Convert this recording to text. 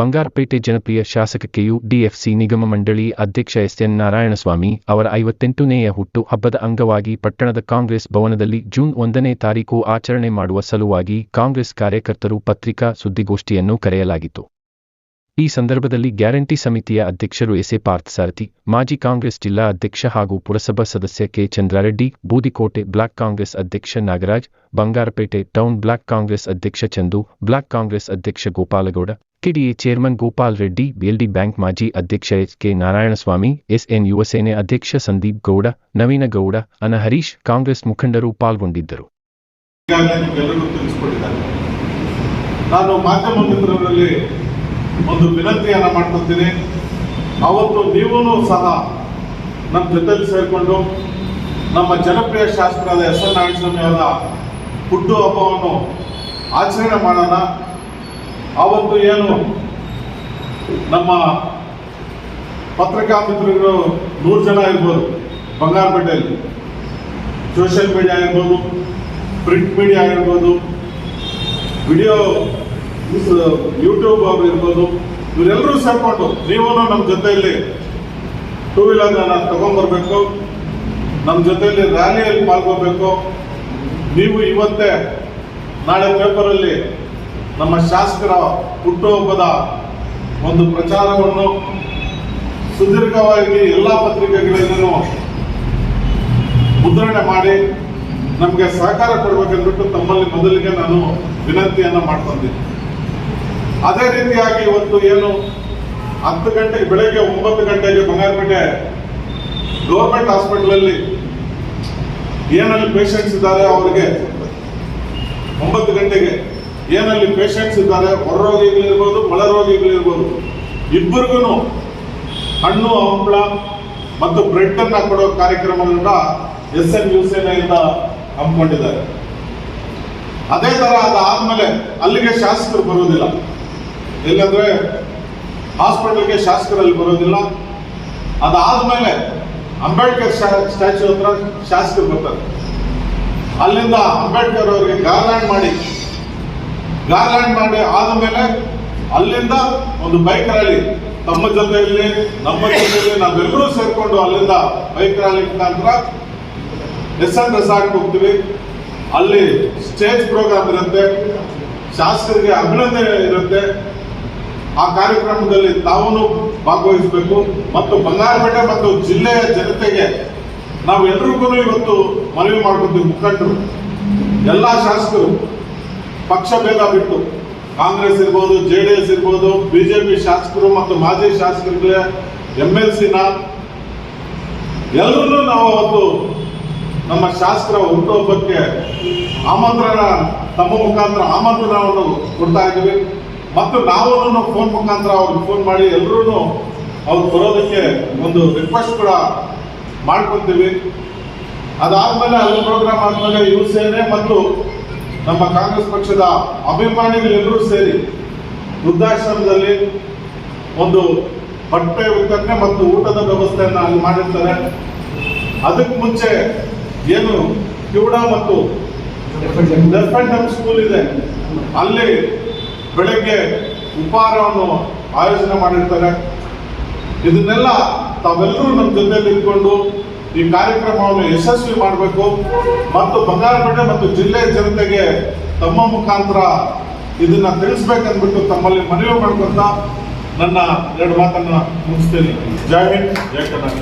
ಬಂಗಾರಪೇಟೆ ಜನಪ್ರಿಯ ಶಾಸಕ ಕೆಯು ಡಿಎಫ್ಸಿ ನಿಗಮ ಮಂಡಳಿ ಅಧ್ಯಕ್ಷ ಎಸ್ಎನ್ ನಾರಾಯಣಸ್ವಾಮಿ ಅವರ ಐವತ್ತೆಂಟನೆಯ ಹುಟ್ಟು ಹಬ್ಬದ ಅಂಗವಾಗಿ ಪಟ್ಟಣದ ಕಾಂಗ್ರೆಸ್ ಭವನದಲ್ಲಿ ಜೂನ್ ಒಂದನೇ ತಾರೀಕು ಆಚರಣೆ ಮಾಡುವ ಸಲುವಾಗಿ ಕಾಂಗ್ರೆಸ್ ಕಾರ್ಯಕರ್ತರು ಪತ್ರಿಕಾ ಸುದ್ದಿಗೋಷ್ಠಿಯನ್ನು ಕರೆಯಲಾಗಿತ್ತು. ಈ ಸಂದರ್ಭದಲ್ಲಿ ಗ್ಯಾರಂಟಿ ಸಮಿತಿಯ ಅಧ್ಯಕ್ಷರು ಎಸೆ ಪಾರ್ಥಸಾರಥಿ, ಮಾಜಿ ಕಾಂಗ್ರೆಸ್ ಜಿಲ್ಲಾ ಅಧ್ಯಕ್ಷ ಹಾಗೂ ಪುರಸಭಾ ಸದಸ್ಯ K Chandrareddy, Budikote block Congress ಅಧ್ಯಕ್ಷ Nagaraj, Bangarpet town block Congress ಅಧ್ಯಕ್ಷ ಚಂದು, ಬ್ಲಾಕ್ ಕಾಂಗ್ರೆಸ್ ಅಧ್ಯಕ್ಷ Gopalagowda, KDA chairman Gopal Reddy BLD bank ಮಾಜಿ ಅಧ್ಯಕ್ಷ ಎಚ್ ಕೆ ನಾರಾಯಣಸ್ವಾಮಿ, ಎಸ್ಎನ್ ಯುವಸೇನೆ ಅಧ್ಯಕ್ಷ ಸಂದೀಪ್ ಗೌಡ, ನವೀನ ಗೌಡ, ಅನಹರೀಶ್, ಕಾಂಗ್ರೆಸ್ ಮುಖಂಡರು ಪಾಲ್ಗೊಂಡಿದ್ದರು. ನಾನು ಮಾಧ್ಯಮ ಮಿತ್ರರಲ್ಲಿ ಒಂದು ವಿನಂತಿಯನ್ನು ಮಾಡ್ಕೊತೀನಿ ಅವತ್ತು ನೀವೂ ಸಹ ನಮ್ಮ ಜೊತೆಲಿ ಸೇರಿಕೊಂಡು ನಮ್ಮ ಜನಪ್ರಿಯ ಶಾಸಕರಾದ ಎಸ್ ಎನ್ ನಾರಾಯಣಸ್ವಾಮಿ ಅವರ ಹುಟ್ಟು ಹಬ್ಬವನ್ನು ಆಚರಣೆ ಮಾಡೋಣ. ಅವತ್ತು ಏನು ನಮ್ಮ ಪತ್ರಿಕಾ ಮಿತ್ರರು ನೂರು ಜನ ಇರ್ಬೋದು ಬಂಗಾರಪೇಟೆಯಲ್ಲಿ ಸೋಷಿಯಲ್ ಮೀಡಿಯಾ ಆಗಿರ್ಬೋದು, ಪ್ರಿಂಟ್ ಮೀಡಿಯಾ ಆಗಿರ್ಬೋದು, ವಿಡಿಯೋ ಯೂಟ್ಯೂಬ್ ಅವರು ಇರ್ಬೋದು ಇವರೆಲ್ಲರೂ ಸೇರ್ಕೊಂಡು ನೀವು ನಮ್ಮ ಜೊತೆಯಲ್ಲಿ ಟೂ ವೀಲರ್ನ ತಗೊಂಡ್ಬರ್ಬೇಕು ನಮ್ಮ ಜೊತೆಯಲ್ಲಿ ರ್ಯಾಲಿಯಲ್ಲಿ ಪಾಲ್ಗೋಬೇಕು ನೀವು ಇವತ್ತೇ ನಾಳೆ ಪೇಪರಲ್ಲಿ ನಮ್ಮ ಶಾಸಕರ ಹುಟ್ಟುಹಬ್ಬದ ಒಂದು ಪ್ರಚಾರವನ್ನು ಸುದೀರ್ಘವಾಗಿ ಎಲ್ಲ ಪತ್ರಿಕೆಗಳಲ್ಲೂ ಮುದ್ರಣೆ ಮಾಡಿ ನಮಗೆ ಸಹಕಾರ ಕೊಡಬೇಕೆಂದ್ಬಿಟ್ಟು ತಮ್ಮಲ್ಲಿ ಮೊದಲಿಗೆ ನಾನು ವಿನಂತಿಯನ್ನು ಮಾಡ್ಕೊಂಡಿದ್ದೆ ಅದೇ ರೀತಿಯಾಗಿ ಇವತ್ತು ಏನು ಹತ್ತು ಗಂಟೆಗೆ ಬೆಳಗ್ಗೆ ಒಂಬತ್ತು ಗಂಟೆಗೆ ಬಂಗಾರಪೇಟೆ ಗೌರ್ಮೆಂಟ್ ಹಾಸ್ಪಿಟ್ಲಲ್ಲಿ ಏನಲ್ಲಿ ಪೇಷಂಟ್ಸ್ ಇದ್ದಾರೆ ಅವರಿಗೆ? ಒಂಬತ್ತು ಗಂಟೆಗೆ. ಏನಲ್ಲಿ ಪೇಷಂಟ್ಸ್ ಇದ್ದಾರೆ? ಹೊರ ರೋಗಿಗಳಿರ್ಬೋದು ಒಳ ರೋಗಿಗಳಿರ್ಬೋದು ಇಬ್ಬರಿಗೂ ಹಣ್ಣು ಹಂಪಳ ಮತ್ತು ಬ್ರೆಡ್ ಅನ್ನ ಕೊಡೋ ಕಾರ್ಯಕ್ರಮದಿಂದ ಎಸ್ ಎನ್ ಯು ಸೇನೆಯಿಂದ ಹಮ್ಮಿಕೊಂಡಿದ್ದಾರೆ. ಅದೇ ತರ ಅದಾದ್ಮೇಲೆ ಅಲ್ಲಿಗೆ ಶಾಸಕರು ಬರುವುದಿಲ್ಲ. ಇಲ್ಲಂದ್ರೆ ಹಾಸ್ಪಿಟಲ್ಗೆ ಶಾಸಕರಲ್ಲಿ ಬರೋದಿಲ್ಲ. ಅದಾದ್ಮೇಲೆ ಅಂಬೇಡ್ಕರ್ ಸ್ಟ್ಯಾಚ್ಯೂ ಹತ್ರ ಶಾಸಕರು ಬರ್ತಾರೆ. ಅಲ್ಲಿಂದ ಅಂಬೇಡ್ಕರ್ ಅವರಿಗೆ ಗಾರ್ಲ್ಯಾಂಡ್ ಮಾಡಿ. ಗಾರ್ಲ್ಯಾಂಡ್ ಮಾಡಿ ಆದ್ಮೇಲೆ ಅಲ್ಲಿಂದ ಒಂದು ಬೈಕ್ ರ್ಯಾಲಿ. ತಮ್ಮ ಜೊತೆಯಲ್ಲಿ, ನಮ್ಮ ಜೊತೆಯಲ್ಲಿ ನಾವೆಲ್ಲರೂ ಸೇರ್ಕೊಂಡು ಅಲ್ಲಿಂದ ಬೈಕ್ ರ್ಯಾಲಿ ಮುಖಾಂತರ ಎಸ್ ಎನ್ ರೆಸಾರ್ಟ್ ಹೋಗ್ತೀವಿ. ಅಲ್ಲಿ ಸ್ಟೇಜ್ ಪ್ರೋಗ್ರಾಮ್ ಇರುತ್ತೆ. ಶಾಸಕರಿಗೆ ಅಭಿನಂದನೆ ಇರುತ್ತೆ. ಆ ಕಾರ್ಯಕ್ರಮದಲ್ಲಿ ತಾವು ಭಾಗವಹಿಸಬೇಕು. ಮತ್ತು ಬಂಗಾರಪೇಟೆ ಮತ್ತು ಜಿಲ್ಲೆಯ ಜನತೆಗೆ ನಾವು ಎಲ್ರಿಗೂ ಇವತ್ತು ಮನವಿ ಮಾಡ್ಕೊತೀವಿ, ಮುಖಂಡರು, ಎಲ್ಲ ಶಾಸಕರು, ಪಕ್ಷ ಭೇದ ಬಿಟ್ಟು, ಕಾಂಗ್ರೆಸ್ ಇರ್ಬೋದು, ಜೆ ಡಿ ಎಸ್ ಇರ್ಬೋದು ಬಿಜೆಪಿ ಶಾಸಕರು ಮತ್ತು ಮಾಜಿ ಶಾಸಕರಿಗೆ ಎಂ ಎಲ್ ಸಿನ ಎಲ್ಲರೂ ನಾವು ಅವತ್ತು ನಮ್ಮ ಶಾಸಕರ ಹುಟ್ಟುಹಬ್ಬಕ್ಕೆ ಆಮಂತ್ರಣ, ತಮ್ಮ ಮುಖಾಂತರ ಆಮಂತ್ರಣವನ್ನು ಕೊಡ್ತಾ ಇದ್ದೀವಿ. ಮತ್ತು ನಾವು ಫೋನ್ ಮುಖಾಂತರ ಅವ್ರಿಗೆ ಫೋನ್ ಮಾಡಿ ಎಲ್ಲರೂ ಅವ್ರು ಬರೋದಕ್ಕೆ ಒಂದು ರಿಕ್ವೆಸ್ಟ್ ಕೂಡ ಮಾಡ್ಕೊತೀವಿ ಅದಾದ್ಮೇಲೆ ಅಲ್ಲಿ ಪ್ರೋಗ್ರಾಮ್ ಆದ್ಮೇಲೆ ಇವರು ಸೇನೆ ಮತ್ತು ನಮ್ಮ ಕಾಂಗ್ರೆಸ್ ಪಕ್ಷದ ಅಭಿಮಾನಿಗಳೆಲ್ಲರೂ ಸೇರಿ ವೃದ್ಧಾಶ್ರಮದಲ್ಲಿ ಒಂದು ಬಟ್ಟೆ ವಿತರಣೆ ಮತ್ತು ಊಟದ ವ್ಯವಸ್ಥೆಯನ್ನು ಅಲ್ಲಿ ಮಾಡಿರ್ತಾರೆ. ಅದಕ್ಕೆ ಮುಂಚೆ ಏನು ಕಿವುಡ ಮತ್ತು ಸ್ಕೂಲ್ ಇದೆ. ಅಲ್ಲಿ ಬೆಳಗ್ಗೆ ಉಪಹಾರವನ್ನು ಆಯೋಜನೆ ಮಾಡಿರ್ತಾರೆ. ಇದನ್ನೆಲ್ಲ ತಾವೆಲ್ಲರೂ ನಮ್ಮ ಜೊತೆಲಿ ಇಟ್ಕೊಂಡು ಈ ಕಾರ್ಯಕ್ರಮವನ್ನು ಯಶಸ್ವಿ ಮಾಡಬೇಕು. ಮತ್ತು ಬಂಗಾರಪೇಟೆ ಮತ್ತು ಜಿಲ್ಲೆಯ ಜನತೆಗೆ ತಮ್ಮ ಮುಖಾಂತರ ಇದನ್ನ ತಿಳಿಸ್ಬೇಕಂದ್ಬಿಟ್ಟು ತಮ್ಮಲ್ಲಿ ಮನವಿ ಮಾಡ್ಕೊಂತ ನನ್ನ ಎರಡು ಮಾತನ್ನ ಮುಗಿಸ್ತೇನೆ. ಜೈ ಹಿಂದ್, ಜೈ ಕರ್ನಾಟಕ.